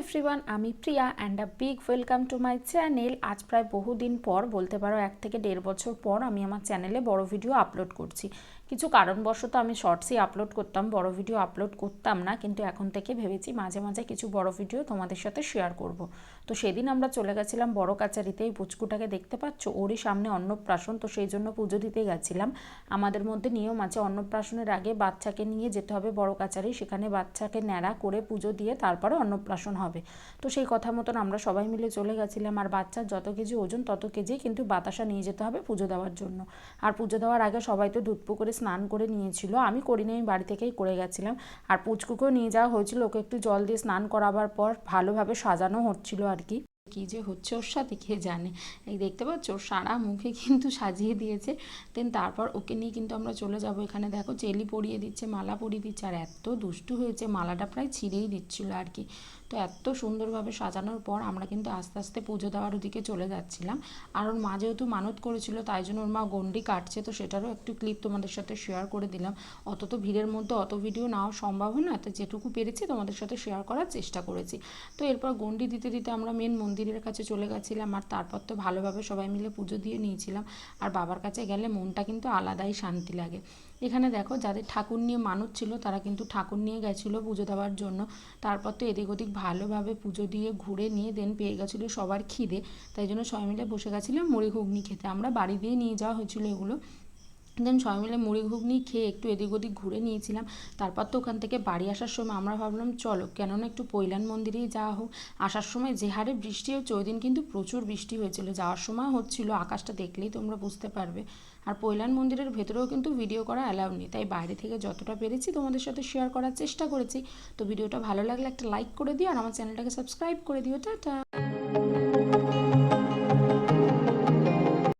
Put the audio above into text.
Everyone আমি Priya and a big welcome to my channel আজ প্রায় বহুদিন পর, বলতে পারো এক থেকে দেড় বছর পর আমি আমার চ্যানেলে বড় ভিডিও আপলোড করছি। কিছু কারণবশত আমি শর্টসই আপলোড করতাম, বড় ভিডিও আপলোড করতাম না, কিন্তু এখন থেকে ভেবেছি মাঝে মাঝে কিছু বড় ভিডিও তোমাদের সাথে শেয়ার করব। তো সেদিন আমরা চলে গেছিলাম বড় কাচারিতে, এই পুচকুটাকে দেখতে পাচ্ছ? ওরই সামনে অন্নপ্রাশন, তো সেই জন্য পুজো দিতে গেছিলাম। আমাদের মধ্যে নিয়ম আছে, অন্নপ্রাশনের আগে বাচ্চাকে নিয়ে যেতে হবে বড় কাচারি, সেখানে বাচ্চাকে ন্যাড়া করে পুজো দিয়ে তারপরে অন্নপ্রাশন হবে। তো সেই কথা মতন আমরা সবাই মিলে চলে গেছিলাম। আর বাচ্চার যত কেজি ওজন, তত কেজি কিন্তু বাতাসা নিয়ে যেতে হবে পুজো দেওয়ার জন্য। আর পুজো দেওয়ার আগে সবাই তো দুধ পুকুরে স্নান করে নিয়েছিল। আমি করিনি, আমি বাড়ি থেকেই করে গেছিলাম। আর পুচকুকেও নিয়ে যাওয়া হয়েছিল। ওকে একটু জল দিয়ে স্নান করাবার পর ভালোভাবে সাজানো হচ্ছিল আর কি। কী যে হচ্ছে ওর সাথে কে জানে? এই দেখতে পাচ্ছ, ওর সারা মুখে কিন্তু সাজিয়ে দিয়েছে। দেন তারপর ওকে নিয়ে কিন্তু আমরা চলে যাব এখানে। দেখো, চেলি পরিয়ে দিচ্ছে, মালা পরিয়ে দিচ্ছে। আর এত দুষ্টু হয়েছে, মালাটা প্রায় ছিঁড়েই দিচ্ছিল আর কি। তো এত সুন্দরভাবে সাজানোর পর আমরা কিন্তু আস্তে আস্তে পুজো দেওয়ার ওদিকে চলে যাচ্ছিলাম। আর ওর মা যেহেতু মানত করেছিল, তাই জন্য ওর মা গন্ডি কাটছে। তো সেটারও একটু ক্লিপ তোমাদের সাথে শেয়ার করে দিলাম। অত তো ভিড়ের মধ্যে অত ভিডিও নেওয়া সম্ভব হয় না। তো যেটুকু পেরেছি তোমাদের সাথে শেয়ার করার চেষ্টা করেছি। তো এরপর গন্ডি দিতে দিতে আমরা মেন মন্দিরের কাছে চলে গেছিলাম। আর তারপর তো ভালোভাবে সবাই মিলে পুজো দিয়ে নিয়েছিলাম। আর বাবার কাছে গেলে মনটা কিন্তু আলাদাই শান্তি লাগে। এখানে দেখো, যাদের ঠাকুর নিয়ে মানুষ ছিল, তারা কিন্তু ঠাকুর নিয়ে গেছিল পুজো দেওয়ার জন্য। তারপর তো এদিক ওদিক ভালোভাবে পুজো দিয়ে ঘুরে নিয়ে দেন পেয়ে গেছিল সবার খিদে। তাই জন্য সবাই মিলে বসে গেছিলাম মুড়ি ঘুগনি খেতে। আমরা বাড়ি দিয়ে নিয়ে যাওয়া হয়েছিল এগুলো। দেন সবাই মিলে মুড়ি ঘুগনি খেয়ে একটু এদিক ওদিক ঘুরে নিয়েছিলাম। তারপর তো ওখান থেকে বাড়ি আসার সময় আমরা ভাবলাম, চলো, কেননা একটু পৈলান মন্দিরেই যাওয়া হোক। আসার সময় যে হারে বৃষ্টি হচ্ছে ওই দিন কিন্তু প্রচুর বৃষ্টি হয়েছিল। যাওয়ার সময় হচ্ছিল, আকাশটা দেখলেই তোমরা বুঝতে পারবে। আর পৈলান মন্দিরের ভেতরেও কিন্তু ভিডিও করা অ্যালাউ নেই। তাই বাইরে থেকে যতটা পেরেছি তোমাদের সাথে শেয়ার করার চেষ্টা করেছি। তো ভিডিওটা ভালো লাগলে একটা লাইক করে দিও আর আমার চ্যানেলটাকে সাবস্ক্রাইব করে দিও। টাটা!